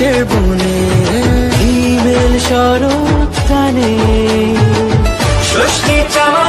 কাশের বনে হিমেল শরৎ কানে ষষ্ঠী চাওয়া